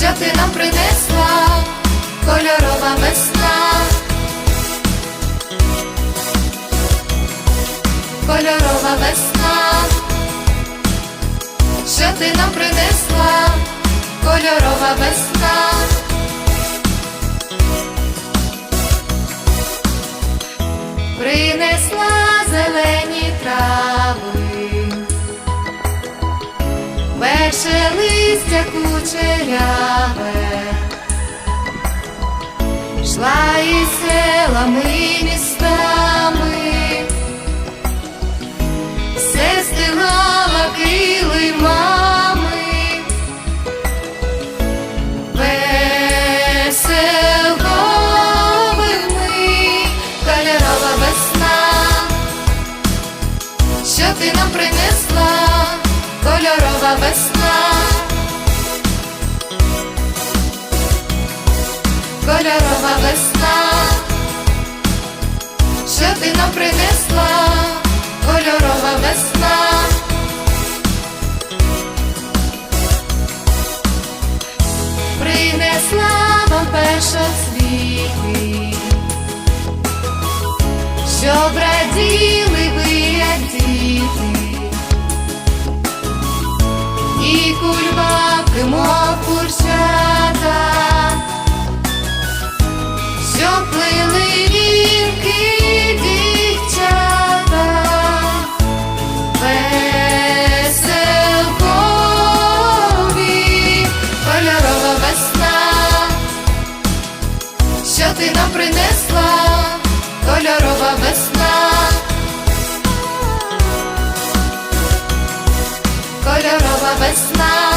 ти нам принесла, кольорова весна, кольорова весна, що ти нам принесла, кольорова весна. Перше листя кучеряве, шла із селами і містами, все стигала килимами, веселковими, кольорова весна, що ти нам принесла, весна, кольорова весна, що ти нам принесла, кольорова весна. Принесла вам першоцвіти, щоб раділи весна,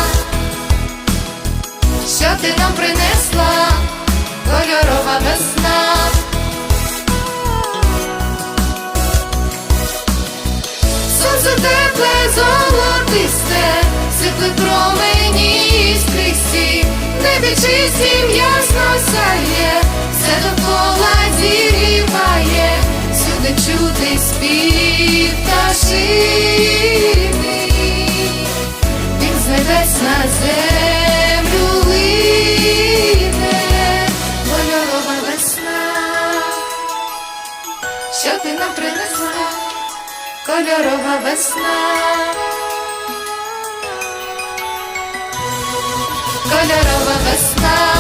що ти нам принесла, кольорова весна. Сонце тепле, золотисте, світле промені скрізь, небі чисті ясно що ти нам принесла, кольорова весна, кольорова весна,